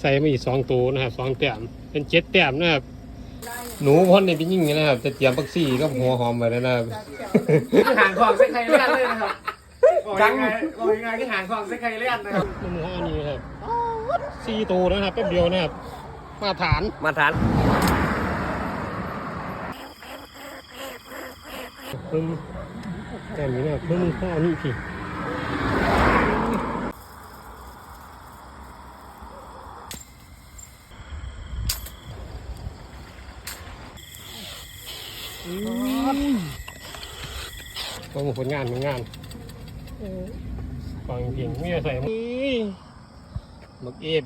ใส่มาอีกสองตัวนะครับสองแต้มเป็นเจ็ดแต้มนะครับหนูพ่นในเป็นยิ่งนะครับจะเตรียมปักซี่ก็หัวหอมไปแล้วนะครับคือหางของเซ็กไคเลียนเลยนะครับบอกยังไงบอกยังไงคือหางของเซ็กไคเลียนนะครับน้ำห้อนี้นะครับสี่ตัวนะครับแป๊บเดียวนะครับ มาตรฐานมาทานเพิ่มแต้มนี้นะครับเพิ่มข้อนี้ทีโปรโมท ผลงานผลงานฟังจริงไม่ได้ใส่นี่บักเอฟ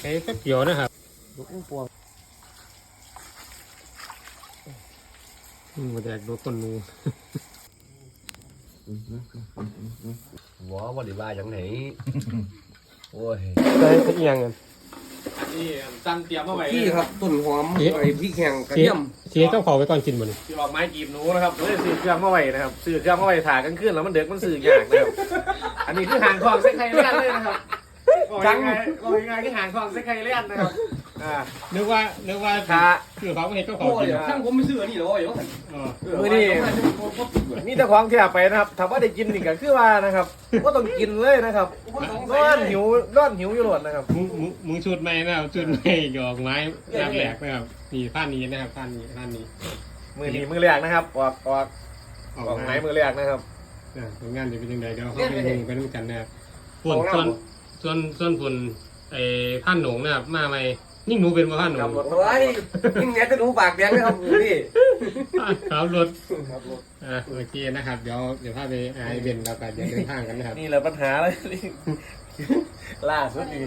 ใช้แป๊บเดียวนะครับลูกอุ้งปวงอืมมาแดกโดนต้นนูหัววันนี้ว่าอย่างไหนโอ้ยใช้เอียงกัน นี่จันเตรียมมาไว้พี่ครับต้นหอมเอ๊ะ ไอ้พริกแห้งกระเสียเทียมเสียเจ้าเขาไว้ก่อนกินบ่นี่ที่ออกไม้จีบหนูนะครับเลยซื้อเครื่องมาไว้นะครับซื้อเครื่องมาไว้ถ่ากันขึ้นแล้วมันเด็กมันซื้อยากนะครับอันนี้คือหางของเซ็กไคเลียนเลยนะครับบอกยังไงบอกยังไงคือหางของเซ็กไคเลียนนะครับ อ่า นึกว่านึกว่าถ้าคือเขาไม่เห็นเจ้าเขาโอ้ยกินช่างผมไม่ซื้ออันนี้หรอวะเดี๋ยวเออมือนี่มีแต่ของที่เอาไปนะครับถามว่าได้กินนี่ก็คือว่านะครับก็ต้องกินเลยนะครับนอนหิวนอนหิวอยู่หลดนะครับ มึงมึงมึงชุดใหม่นะครับชุดใหม่หยอกไม้แรกแหลกนะครับนี่ท่านนี้นะครับท่านนี้ท่านนี้มือนี้มือแรกนะครับออกออกออกออกไหนไม้มือแรกนะครับ อ่าผลงานจะเป็นยังไงเดี๋ยวเขาไปดูไปด้วยกันนะครับส่วนส่วนส่วนส่วนผลไอ้ท่านหนงนะครับมาไหม ยิ่งหนูเป็นมาท่านหนขับงรถโอ้ยยิ่งแง่จะรู้ปากแดงนะครับนี่ขับรถขับรถอ่าโอเคนะครับ เดี๋ยวเดี๋ยวพาไปไอ้เบนเราก็จะเดินทางกันนะครับ นี่แหละปัญหาเลยล่าสุดนี่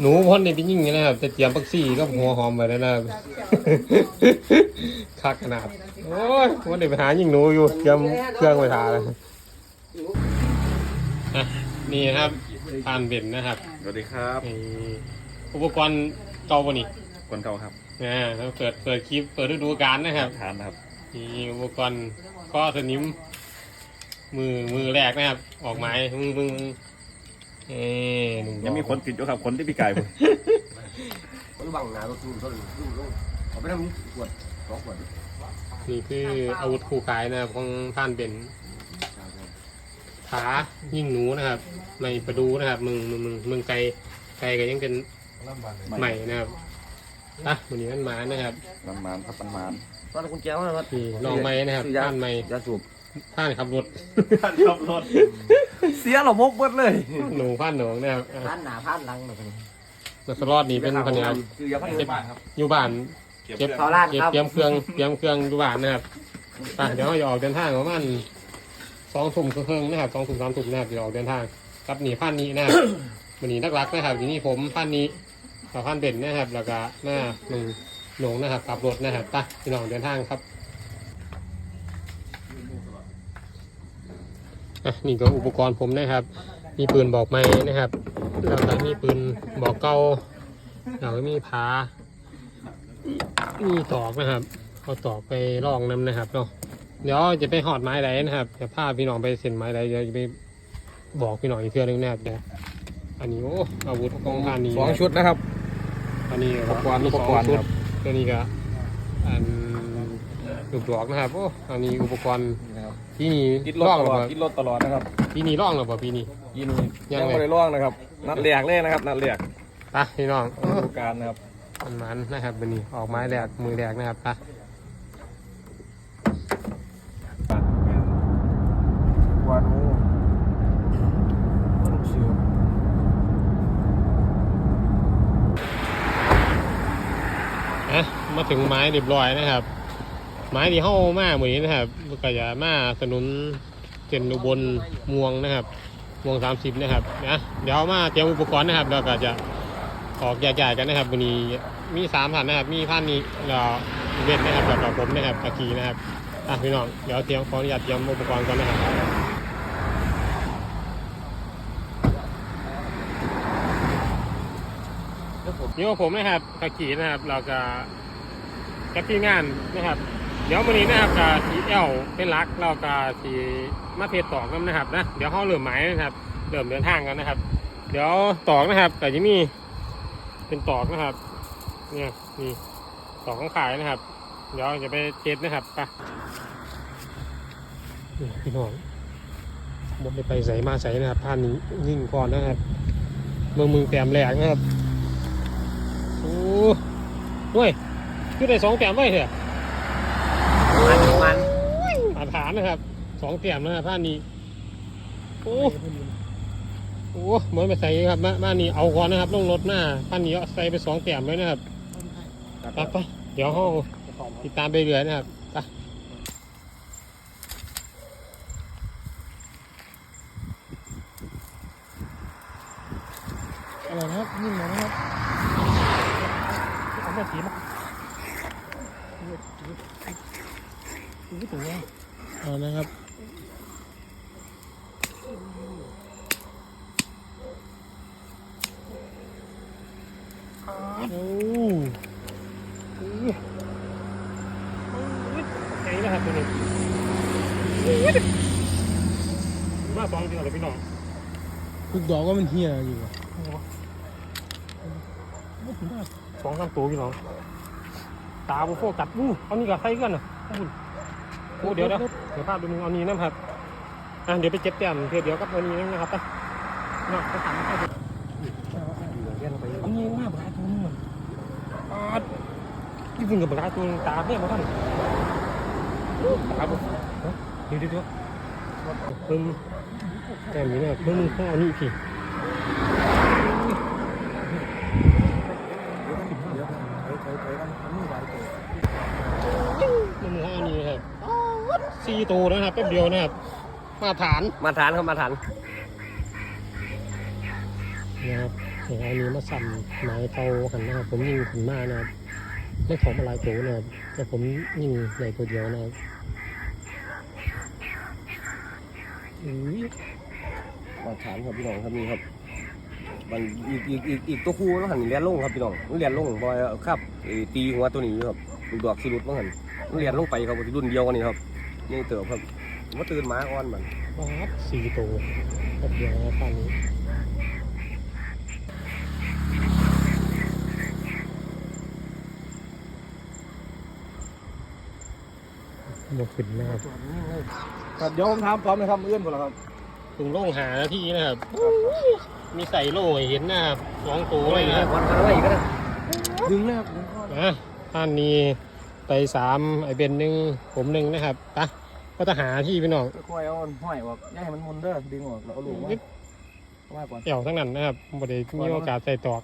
หนูพ่นในเป็นยิ่งนะครับจะเตรียมปักซี่ก็หัวหอมไปแล้วนะครับคักขนาดโอ้ยวันเดี๋ยวไปหายิงหนูอยู่เตรียมเครื่องไปทาแล้วอะนี่นะครับทานเบ็นนะครับสวัสดีครับนี่ อุปกรณ์เก่าปะนี่คนเก่าครับอ่าแล้วเปิดเปิดคลิปเปิดฤดูกาลนะครับทานนะครับนี่อุปกรณ์ข้อสนิม มือมือแรกนะครับ ออกไม้มึงมึงมึงเอ้หนึ่งดอกยังมีคนติดอยู่ครับคนที่พี่ไก่ผมมันบังหนาตัวสูงต้นสูงลงเอาไปทำนี้ขวดสองขวดนี่คืออาวุธคู่กายนะครับของท่านเป็นขายิ่งหนูนะครับไม่ประดูนะครับ มึงมึงมึงมึงไกลไกลก็ยังเป็น ใหม่นะครับอะวันนี้มันมานะครับมันมานครับมันมานตอนคุณแจ้วนะครับนี่ลองไม้นะครับท่านไม้ยาสูบท่านขับรถขับรถเสียหรอมกเบิดเลยหนูพันหนูนะครับอะพานหนาพานหลังแบบนี้นักสลอดนี่เป็นคนนี้ครับคือยาพันเก็บอยู่บ้านเก็บเขาล้านเก็บครับเตรียมเครื่องเตรียมเครื่องอยู่บ้านนะครับอะเดี๋ยวเราจะออกเดินทางประมาณสองทุ่มครึ่งนะครับสองทุ่มสามทุ่มนะครับจะออกเดินทางกับหนีพันนี้นะครับวันนี้นักรักนะครับทีนี้ผมพันนี้ กับพันเด่นนะครับ แล้วก็หน้าหนึ่งหลงนะครับขับรถนะครับไปพี่น้องเดินทางครับอะนี่ก็อุปกรณ์ผมนะครับ มีปืนบอกไม้นะครับแล้วก็มีปืนบอกเก้าแล้วก็มีผามีตอกนะครับเอาตอกไปลองน้ำนะครับเนาะเดี๋ยวจะไปหอดไม้ไรนะครับจะพาพี่น้องไปเซ็นไม้ไรเดี๋ยวจะไปบอกพี่น้องอีกเทื่อนึงนะครับเดี๋ยวอันนี้โอ้อาวุธของทานนี้สองชุดนะครับ อันนี้อุปกรณ์มีอุปกรณ์สงชุดครับตัวนี้ก็อันลูกดอกนะครับโอ้อันนี้อุปกรณ์ที่นี่กินรถร่องตหรือลอเปดล่ากินรถตลอดนะครับที่นี่ร่องหรือเปล่าปีนี้กินยัยังงไงไม่ได้ล่องนะครับ นัดแหลกเลยนะครับ นัดแหลกไปพี่น้อง ฤดูกาลนะครับ มันมันๆนะครับวันนี้ออกไม้แดกมือแดกนะครับไป วานูลูกเสือ อะ มาถึงไม้เรียบร้อยนะครับ ไม้ที่เข้ามาเหมือนนี้นะครับก็จะมาสนุนเส้นอุบลม่วงนะครับม่วงสามสิบนะครับนะเดี๋ยวมาเตรียมอุปกรณ์นะครับแล้วก็จะออกใหญ่ๆกันนะครับวันนี้มีสามพันนะครับมีพันนี้เราเวทนะครับแล้วก็ผมนะครับตะกีนะครับอะพี่น้องเดี๋ยวเตรียมขออนุญาตเตรียมอุปกรณ์ก่อนนะครับนี่ว่าผมนะครับตะกีนะครับเราจะ กับที่งานนะครับ เดี๋ยววันนี้นะครับกับสีเอลเป็นหลักเรากับสีมาเทศต่อกันนะครับนะเดี๋ยวเขาเริ่มหมายนะครับเริ่มเดินทางกันนะครับ เดี๋ยวตอกนะครับแต่จะมีเป็นตอกนะครับ เนี่ยนี่ตอกของขายนะครับ เดี๋ยวจะไปเจ็ดนะครับไปนี่พี่น้องหมดไปใส่มาใส่นะครับท่านนี้ยิ่งก่อนนะครับเมืองมึงแต้มแหลกนะครับโอ้เว้ย คือได้สองแต้มไว้เถอะมันมันมาฐานนะครับสองแต้มนะครับท่านนี้โอ้โหเหมือนไปใส่ครับมามานี่เอาก่อนนะครับลงรถหน้าท่านนี้เอาใส่ไปสองแต้มเลยนะครับไปไปเดี๋ยวห้องติดตามไปเรื่อยนะครับไป อะไรนะครับนิ่มนะครับ เอามาสีมาดูถึงแล้ว เอานะครับ โอ้ไงนะครับตัวนี้มาสองเดือนเลยพี่น้องทุกดอกก็มันเฮียอยู่อะสองสามตัวพี่น้อง ตาบุโฟกัดอู้เอานี่กับใครกันอะโอ้เดี๋ยวเดี๋ยวเดี๋ยวภาพดูมึงเอานี้นะครับ อะเดี๋ยวไปเจ็บแต้มเดี๋ยวเดี๋ยวกับเอานี้นะครับไปเนาะไปถามไปดูเรียนลงไปเอานี้มากบาตัวนึงอ่า ที่พึ่งกับบาตัวตาเนี่ยมาท่านตาบุเดี๋ยวเดี๋ยวเดี๋ยวเพิ่งแต้มนี้เนี่ยเพิ่งต้องเอานี่พี่มันมีห้องนี้ครับสี่ตัวนะครับแป๊บเดียวนะครับ มาฐานมาทานครับมาทานนะครับเดี๋ยวเอานี้มาสั่นไม้เตาหันนะครับผมยิงขันมากนะครับ ไม่ของมาหลายตัวนะครับแต่ผมยิงใหญ่ตัวเดียวนะครับอุ้ยมาถามครับพี่น้องครับนี่ครับ มันอีกอีกอีกอีกตัวคู่แล้วหันเรียนลงครับพี่น้องมันเรียนลงบอยครับไอ้ตีหัวตัวนี้อยู่ครับลูกดอกสิรุดมันหันมันเรียนลงไปครับรุ่นเดียวกันนี่ครับยังเติบครับมาตื่นหมาอ่อนมันบาสสี่ตัวแป๊บเดียวนะครับตอนนี้ หมดขึ้นนะครับครับเดี๋ยวผมถามพร้อมเลยครับเอื้อนหมดแล้วครับถุงโล่งหานาทีนะครับ มีใส่โล่ให้เห็นนะครับสองตัวเลยนะครับวันมาไว้อีกก็ได้ดึงเลยครับนะท่านนี้ไปสามไอเบนหนึ่งผมหนึ่งนะครับปะก็จะหาที่พี่น้องค่อยๆเอาห้อยออกอย่าให้มันมุนเด้อดึงออกแล้วเอาลูกมาว่าก่อนเอี่ยวทั้งนั้นนะครับบไดมีโอกาสใส่ตอก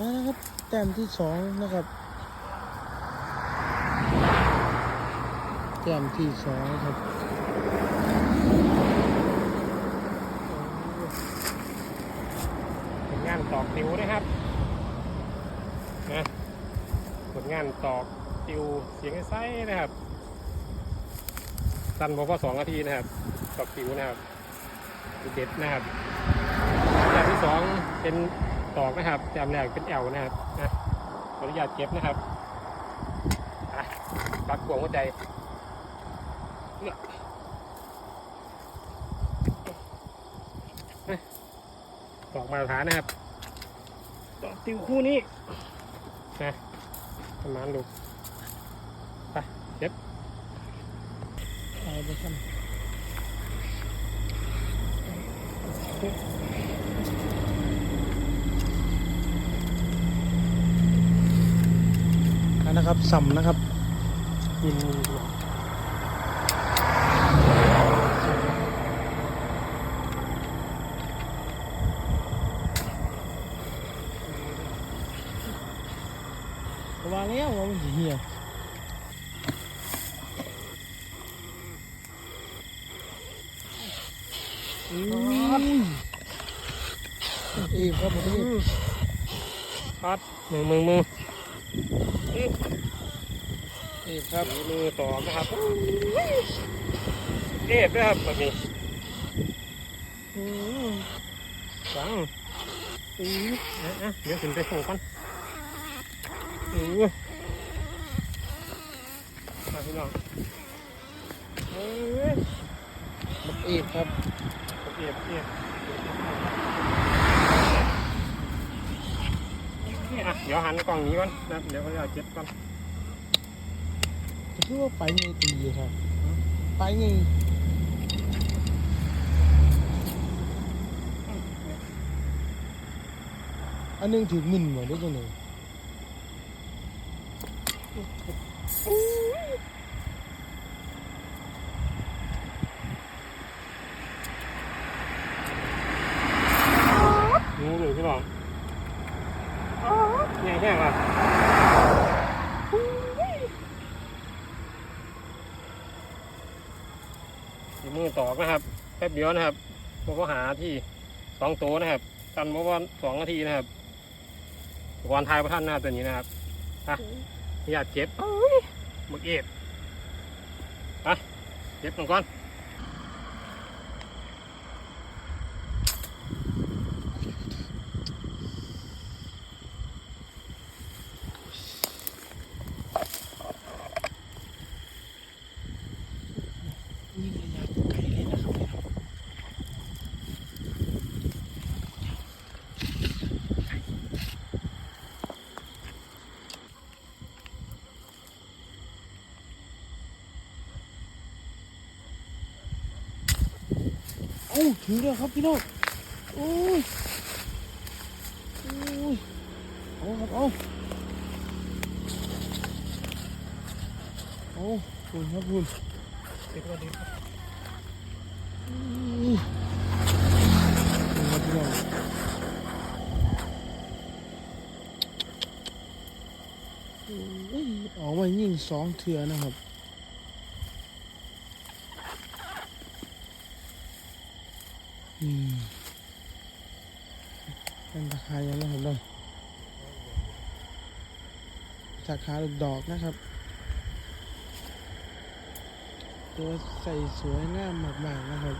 นะครับแต้มที่สองนะครับแต้มที่สองครับผลงานตอกติวนะครับนะผลงานตอกติวเสียงไส้นะครับสั้นพอพอสองนาทีนะครับตอกติวนะครับเด็ดนะครับแบบที่สองเป็น ตอกนะครับจำแรกเป็นแอลนะครับนะขออนุญาตเก็บนะครับปักขวงหัวใจตอกมาตรฐานนะครับตอกติวคู่นี้นะประมาณลูกไปเก็บเอาไปครั บอันนะครับสัมนะครับกินว่าแล้วว่ามันสิเหี่ยวอืมอีกครับผมอีกพัดมือมือมือ อีก ครับมือต่อนะครับเทพด้วยครับแบบนี้อืมฟังอืออะอะเดี๋ยวขึ้นไปส่งกันอือมาพี่น้องเอ้ยบักอีกครับเอียบเอียบนี่อะเดี๋ยวหันกล่องนี้ก่อนนะครับเดี๋ยวเขาจะเก็บก่อน คือว่าไปไงตีครับ ไปไงอันนึงถือมินหมดได้จังเลย งูหรือพี่น้องแย่แย่ว่ะอีกมือตอกนะครับแป๊บ เดียวนะครับผมก็หาที่สองตัวนะครับ กันเมื่อวันสองนาทีนะครับก่อนทายพระท่านนะครับตัวนี้นะครับอะอยากเก็บมึกเอ็ดอะเก็บมันก่อนนี่ระยะไกลเลยนะครับพี่น้อง เอ้าถือแล้วครับพี่น้องโอ้ยโอ้ยเอาครับเอาเอาคุณครับคุณเก็บไว้ดีครับนี่ครับพี่น้องโอ้ยออกมายิงสองเถื่อนะครับ อืมเป็นราคายังนะครับเรา ราคาลูกดอกนะครับ ตัวใส่สวยงามมากๆนะครับ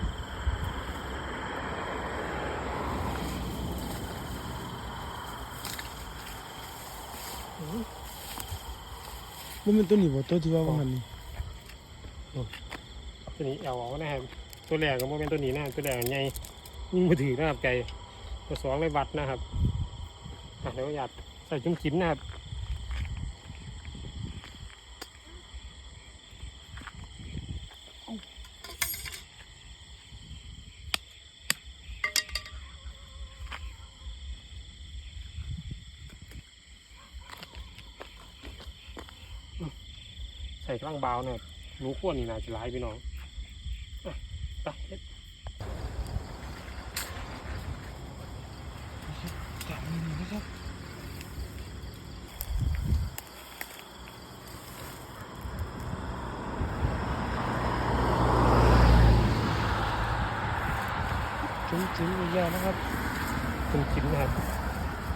มันเป็นตัวนี้บ่ตัวที่ว่าว่าหันนี่ตัวนี้เอาออกนะครับตัวแรกก็บ่เป็นตัวนี้นะตัวแรกใหญ่ยิ่งมือถือนะครับไก่ตัวสองเลยวัดนะครับเดี๋ยวอยากใส่จุ้มจิ้มนะครับ กล้างบาวเนะครับรู้ขั้วนี่น่าจะร้ายพี่น้องไปเฮ็ดจับมันนะครับจุ้มจิ้มอีกแล้วนะครับจุ้มจิ้มนะครับ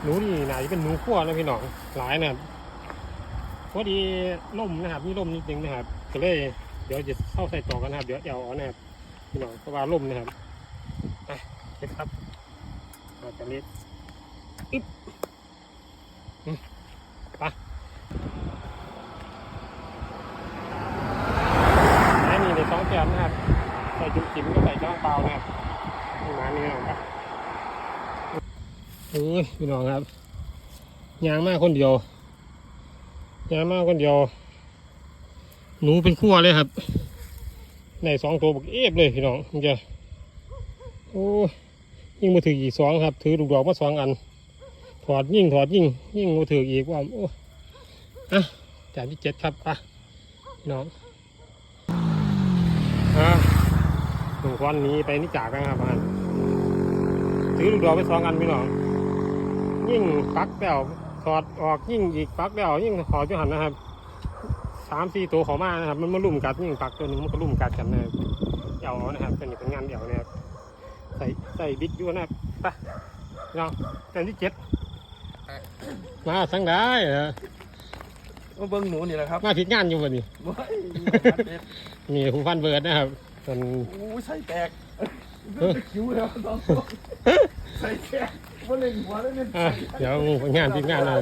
หนูนี่น่าจะเป็นหนูขั้วนะพี่น้องหลายเนะครับ พอดีล่มนะครับมีล่มนิดนึงนะครับก็เลยเดี๋ยวจะเข้าใส่ต่อกันนะครับ เดี๋ยวเอาออกนะครับพี่น้องเพราะว่าล่มนะครับอะเฮ็ดครับอาจจะเล็ดอึ๊บไปอันนี้ในสองแถมนะครับใส่จุ้มจิ้มก็ใส่จ้างเปล่านะครับมานี้นะครับเอ้ยพี่น้องครับยางมากคนเดียว ยามากคนเดียวหนูเป็นขั้วเลยครับในสองตัวบักเอฟเลยพี่น้องมันจะโอ้ยิ่งมาถืออีกสองครับ ถือลูกดอกมาสองอัน ถอดยิ่งถอดยิ่ง ยิ่งมาถืออีกว่าโอ้อะจานที่เจ็ดครับไปพี่น้องอะหนุ่มควันนี้ไปนี่จากกันครับอันถือลูกดอกไปสองอันพี่น้องยิ่งปักแป้ว ถอดออกยิ่งอีกปักเดียวยิ่งขอจุหันนะครับสามสี่ตัวเขอมานะครับ มันมาลุ่มกัดยิ่งปักตัวหนึงมันก็ลุ่มกัดกันนะครับเดี่ยวนะครับเป็นเป็นงานเดี่ยวนะครับใส่ใส่บิ๊กอยู่นะครับไปเนาะแต่ที่เจ็ดมาสั่งได้เหรอมาเบิ้งหนูนี่แหละครับมาผิดงานอยู่วันนี้ว้ายเด็ดมีผู้พันเบิร์ดนะครับส่วนอู้ใส่แตกคิ้วแล้วสองตัวใส่แตก ว่าเล่นหัวแล้วเนี่ยอะเดี๋ยวผลงานทีมงานเรา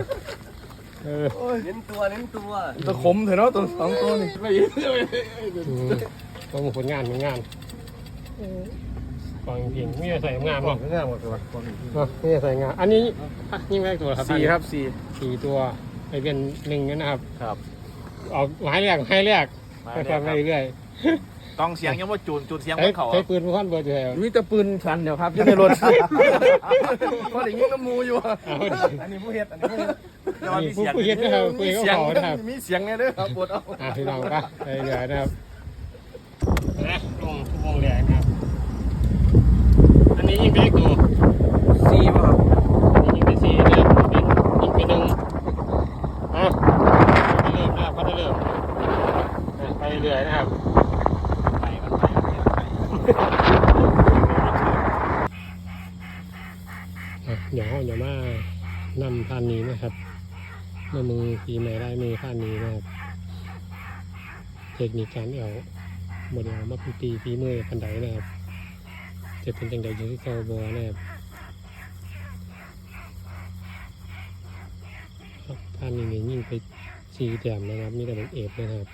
เออโอ้ยเน้นตัวเน้นตัวตะขมเถอะเนาะตัวสองตัวนี่ไม่ยินเลยอืมต้องผลงานผลงานกองเพียงไม่ได้ใส่งานหรอกง่ายหมดเลยเนาะไม่ได้ใส่งาน อันนี้อะยิ่งแรกตัวครับสี่ครับสี่สี่ตัวไปเป็นหนึ่งนะครับ ครับ ออกหมายแรกให้แรกไปฟังไปเรื่อย ต้องเสียงยังว่าจูนจูนเสียงใช้บนเขาใช้ปืนผู้พันเบิร์ดอยู่แล้วมีแต่ปืนชันเดี๋ยวครับอยู่ในรถพอได้ยิงน้ำมูอยู่อะเอาอันนี้ผู้เฮ็ดอันนี้ผู้เฮ็ดมีผู้ผู้เฮ็ดนะครับผู้มีเฮ็ดเสียงเขานะครับมีเสียงไงเด้อครับปวดเอาอะพี่น้องปะไปเรื่อยนะครับนะลงทุกวงแรงนะครับอันนี้ยิ่งไปเล็กตัวซีป่ะครับ ยิงไปสี่นะครับเป็นยิงไปหนึ่งอะไปเริ่มนะครับก็จะเริ่มอะไปเรื่อยนะครับไปกันไปอะ เดี๋ยวเดี๋ยวมานำพันนี้นะครับเมื่อมือปีใหม่ได้มือพันนี้นะครับเทคนิคการเอาบไดเอามาเป็นปีปีมือพันใดนะครับจะเป็นจังใดอยู่ที่เกาบอนะครับท่านนี้เนี่ยยิ่งไปสีแต้มนะครับมีแต่เป็นเอฟนะครับ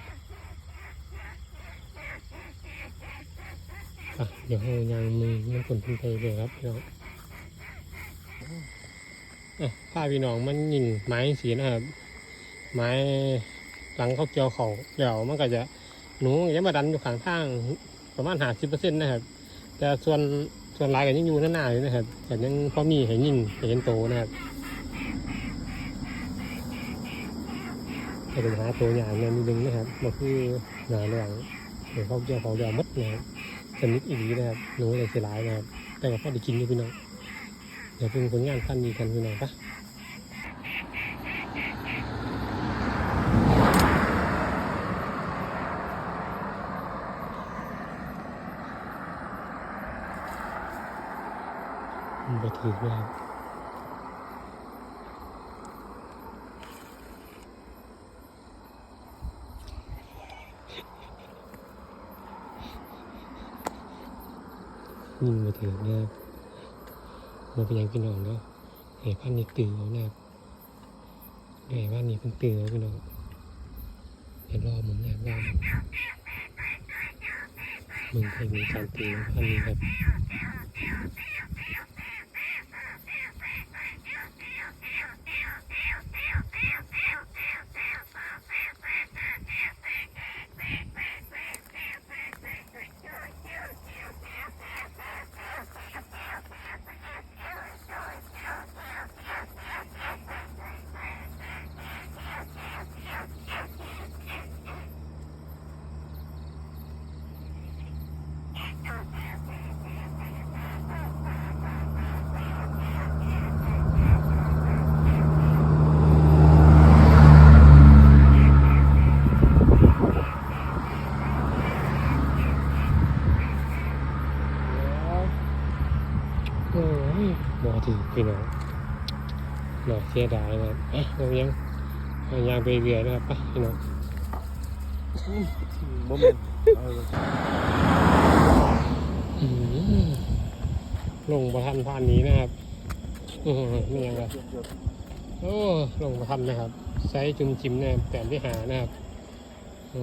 อะ เดี๋ยวให้ยางมือมันคนขึ้นไปเลยครับพี่น้องผ้าพี่น้องมันยิงไม้สีนะครับ ไม้หลังเขาเกี่ยวเขาเดี๋ยวมันก็จะหนูก็จะมาดันอยู่ข้างทางประมาณหาสิบเปอร์เซ็นต์นะครับ แต่ส่วนส่วนลายก็ยังอยู่หน้าๆอยู่นะครับแต่ยังพอมีให้ยิงให้เห็นโตนะครับจะเป็นหาตัวอย่างเงินนิดนึงนะครับมันคือหนาแรงเดี๋ยวเขาเกี่ยวเขาเดียวมดนะครับ ชนิดอีกนะครับหนูเลยเสียหลายนะครับ แต่ก็พอได้กินอยู่พี่น้อง เดี๋ยวเป็นผลงานพันดีกันพี่น้องปะมันไปถือนะครับ ยิงมาถึงนะครับมาเป็นอย่างพี่น้องเนาะเห็นพันนี่ตื่นแล้วนะครับเห็นพันนี้เพิ่งตื่นแล้วพี่น้องเดี๋ยวรอบมึงนะครับมึงเคยมีการตื่นพันนี้ครับ บอถือพี่น้องหน่อยเสียดายนะครับเอ๊ะเรายังยางไปเรื่อยนะครับไปพี่น้องบ่แม่นลงประทันพานนี้นะครับนี่ยังไงโอ้ลงประทันนะครับไซส์จุ่มจิ้มนะแต้มที่หานะครับโอ้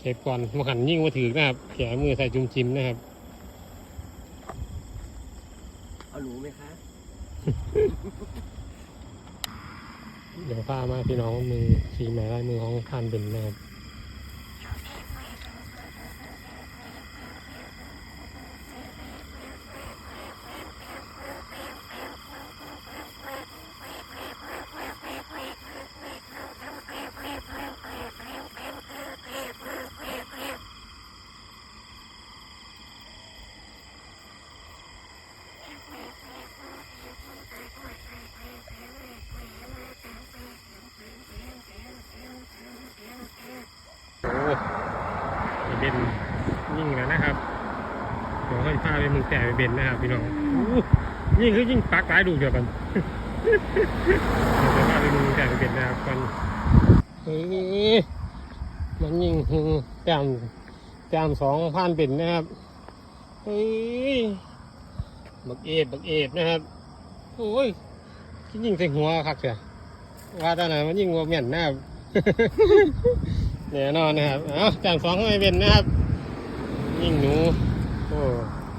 เก็บก่อนมาหันยิ่งมาถือนะครับแขมือใส่จุ่มจิ้มนะครับ เอาหนู ไหมคะ เดี๋ยวพามาพี่น้องมือสีไม้ลายมือของพานเป็นนะครับ แต่ไปเบนนะครับพี่น้องยิ่งคือยิ่งปักหลายดูเดียวกันเดี๋ยวพาไปมึงแต่ไปเบนนะครับกันเฮ้ยมันยิ่งแต้มแต้มสองพันเป็นนะครับเฮ้ยบักเอฟบักเอฟนะครับโอ้ยยิ่งใส่หัวคักเสียว่าตอนนั้นมันยิ่งวัวเหม็นนะครับแน่นอนนะครับ เอาจานสองให้เป็นนะครับ ยิ่งหนู โอ้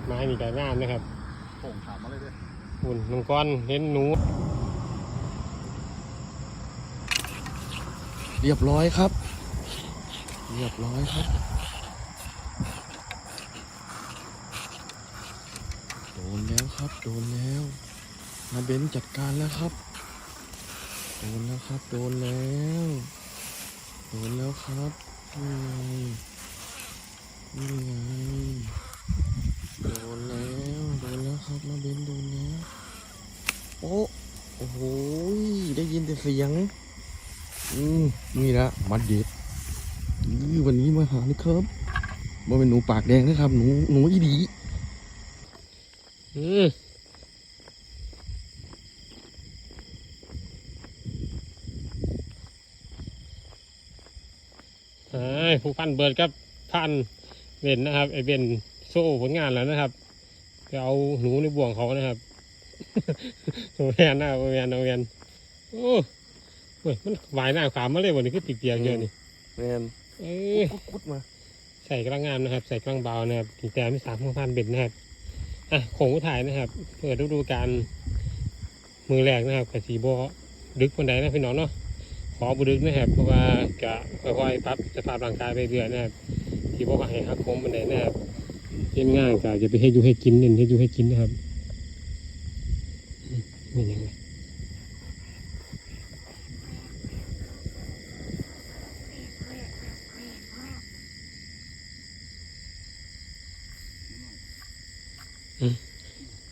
ไม้มีแต่งามนะครับผมถามมาเลยด้วยหุ่นมังกรเห็นหนู เรียบร้อยครับ เรียบร้อยครับโดนแล้วครับโดนแล้วมาเบนจัดการแล้วครับโดนแล้วครับโดนแล้วโดนแล้วครับนี่ไงนี่ไง โดนแล้วโดนแล้วครับมาเบนโดนแล้วโอ้โอ้โหได้ยินแต่เสียง อืมนี่ละมัดเด็ดอือวันนี้มาหานี่ครับบ่เป็นหนูปากแดงนะครับ หนูหนูอีดีอืมไอ้ผู้พันเบิร์ดครับพันเบนนะครับไอเบน โซ่ผลงานแล้วนะครับจะเอาหนูในบ่วงเขานะครับโรงเรียนนะโรงเรียนโรงเรียนโอ้เฮ้ยมันหวายหน้าขามมาเลยวันนี้คือติดเตียงเยอะนี่แมนเอ้ยกุดกุดมา ใส่กระงามนะครับ ใส่กระงเบานะครับถึงแต่ไม่สามพันเบ็ดนะครับอะโขงผู้ถ่ายนะครับเปิดฤดูกาลมือแรกนะครับกับสีโบดึกคนใดนะพี่น้องเนาะขอบุดึกนะครับเพราะว่ากะค่อยๆปรับสภาพร่างกายไปเรื่อยๆนะครับสีโบก็ให้หักโค้งคนใดนะครับ เล่นง่ายกะจะไปให้อยู่ให้กินเล่นให้อยู่ให้กินนะครับอืมนี่ยังไง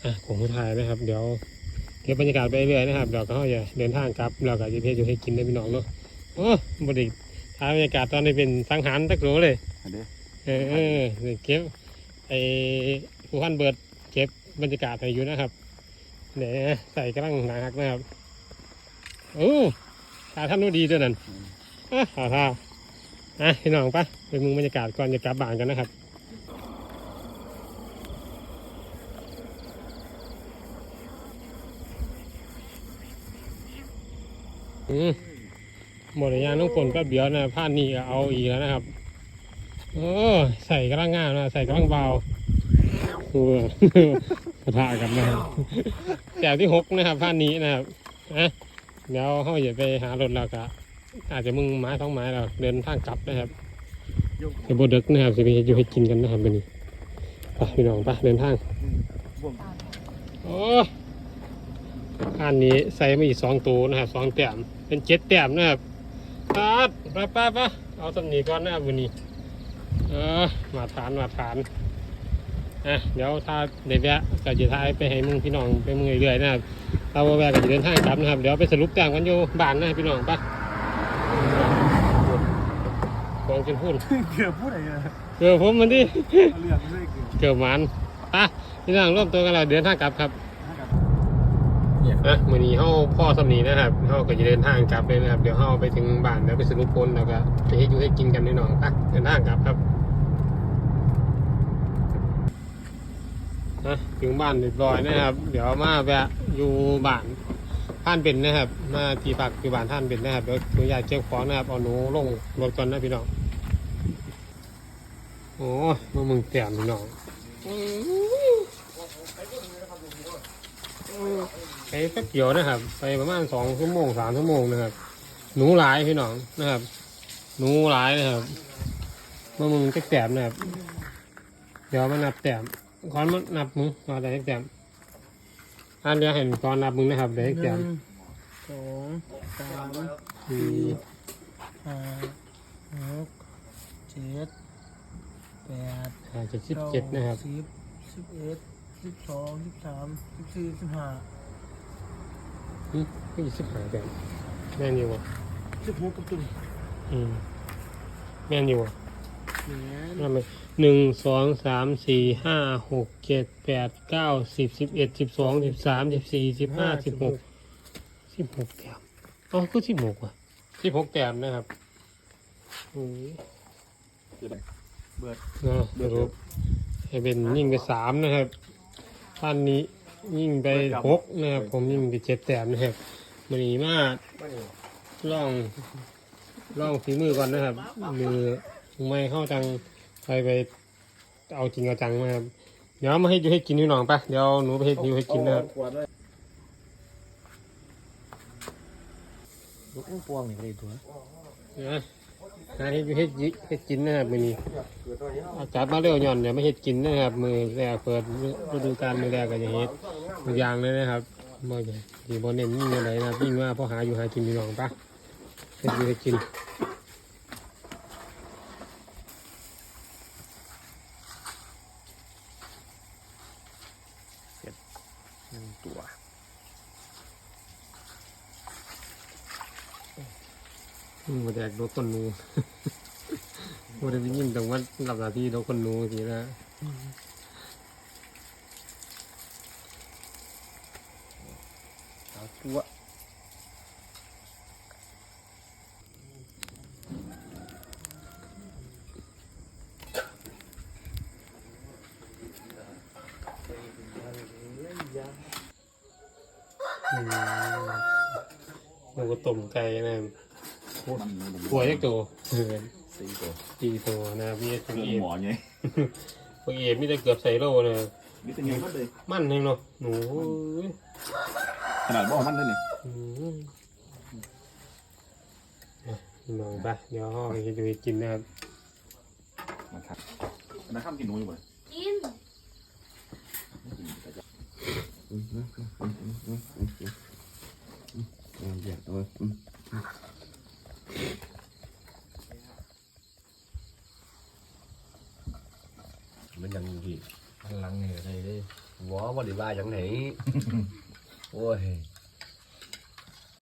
อะโขงผู้ถ่ายนะครับ เดี๋ยวเก็บบรรยากาศไปเรื่อยนะครับเดี๋ยวก็จะเดินทางกลับเราก็จะไปอยู่ให้กินได้พี่น้องเนาะโอ้บไดีถ่ายบรรยากาศตอนนี้เป็นสังหารตะกรูเลยอันเด้เออเออเดี๋ยวเก็บ ไอ้ผู้พันเบิดเก็บบรรยากาศให้อยู่นะครับเดี๋ยใส่กำลังหนาฮักนะครับโอ้ขาท่านนู้ดีด้วยนั่นอะขาท่าอะพี่น้องปะไปมึงบรรยากาศก่อนจะกลับบ้านกันนะครับอืมหมดระยะน้องฝนแป๊บเดียวนะผ่านนี่เอาอีกแล้วนะครับ โอ้ใส่กำลังงามนะใส่กำลังเบาโอ้ปะทะกันนะครับแถวที่หกนะครับผ่านนี้นะครับนะเดี๋ยวเขาอย่าไปหารถแล้วก็อาจจะมึงไม้ท้องไม้เราเดินทางกลับนะครับจะบดึกนะครับจะไปอยู่ให้กินกันนะครับวันนี้ไปพี่น้องไปเดินทางโอ้อันนี้ใส่มาอีกสองตัวนะครับสองแต้มเป็นเจ็ดแต้มนะครับปัดไปไปไปเอาตำหนิก่อนนะครับวันนี้ ออมาฐานมาฐานอะเดี๋ยวถ้าเด็ดแวะก็จะทายไปให้มึงพี่น้องไปมึงเรื่อยๆนะครับถ้าว่าแวะก็จะเดินทางกลับนะครับ เดี๋ยวไปสรุปแต้มกันอยู่บ้านนะพี่น้องปะกองจนพูดเกือบพูดอะไรนะเกือบผมมันดิเลือกเลยเกือบเกือบหมันปะพี่น้องร่วมตัวกันแล้วเดินทางกลับครับนะมื่อนี้เฮาพ่อสำนีนะครับเฮาก็จะเดินทางกลับเลยนะครับ เดี๋ยวเฮาไปถึงบ้านแล้วไปสรุปผลแล้วก็ไปให้อยู่ให้กินกันพี่น้องปะเดินทางกลับครับ นะถึงบ้านเรียบร้อยนะครับ เดี๋ยวมาแวะอยู่บ้านท่านเป็นนะครับ มาที่พักอยู่บ้านท่านเป็นนะครับเดี๋ยวหนูอยากเก็บของนะครับเอาหนูลงรถก่อนนะพี่น้องโอ้มามึงเตียมพี่น้องไปแป๊บเดียวนะครับ ไปประมาณสองชั่วโมงสามชั่วโมงนะครับ หนูหลายพี่น้องนะครับ หนูหลายนะครับมามึงจะแต้มนะครับ เดี๋ยวมานับแต้ม ก่อนมานับมึงมาได้แต้มอันเดียวเห็นก่อนนับมึงนะครับได้แต้มสองสามสี่ห้าหกเจ็ดแปดห้าเจ็ดสิบเจ็ดนะครับสิบสิบเอ็ดสิบสองสิบสามสิบสี่สิบห้าอืมก็ยี่สิบห้าแต้มแม่นอยู่วะสิบหกกับตุ่มอืมแม่นอยู่วะนั่นเลย หนึ่งสองสามสี่ห้าหกเจ็ดแปดเก้าสิบสิบเอ็ดสิบสองสิบสามสิบสี่สิบห้าสิบหกสิบหกแต้มอ๋อก็สิบหกว่ะสิบหกแต้มนะครับโอ้ยเบิดนะสรุปให้เป็นยิ่งไปสามนะครับท่านนี้ยิ่งไปหกนะครับ ผมยิ่งไปเจ็ดแต้มนะครับมันนี้มาล่องล่องฝีมือก่อนนะครับมือ ไม่เข้าจังไปไปเอาจริงเอาจังนะครับเดี๋ยวมาให้อยู่ให้กินนี่น้องปะเดี๋ยวหนูไปให้อยู่ให้กินนะครับขวดด้วยลูกปวงนี่เลยตัวนะให้อยู่ให้กินให้กินนะครับมือนี้เกิดตัวนี้อากาศมาเร็วหย่อนเดี๋ยวไม่เห็ดกินนะครับ มือแรกเปิดฤดูกาลมือแรกก็จะเห็ดทุกอย่างเลยนะครับบ่ใหญ่ดีบอเน้นยิ่งอะไรนะครับยิ่งว่าพ่อหาอยู่หากินพี่น้องปะเห็ดอยู่ให้กิน หนึ่งตัว อืมมา แดกโดนคนหนูบ่ได้ไปยินตรงว่าหลับหน้าที่โดนคนหนูทีนะเอาตัวอืมแล้วก็ต้มไก่นะ ครับหัวยักษ์โตเออสี่ตัวตีโตนะครับมีตัวเอฟหมอไงตัวเอฟมีแต่เกือบใส่โลเลยนี่เป็นยังไงเลยมันเองเนาะหนูเอ้ยขนาดบ่อมันเลยนี่อืมลองไปเดี๋ยวห้องให้ดูให้กินนะครับมาครับนะข้ามกินหนูอยู่บ่กินงานเดียดตัวอืมมั นยังอยู่ที่พลังเนี่ยอะไรเลยหัวบริวารอย่างไหน โอ้ย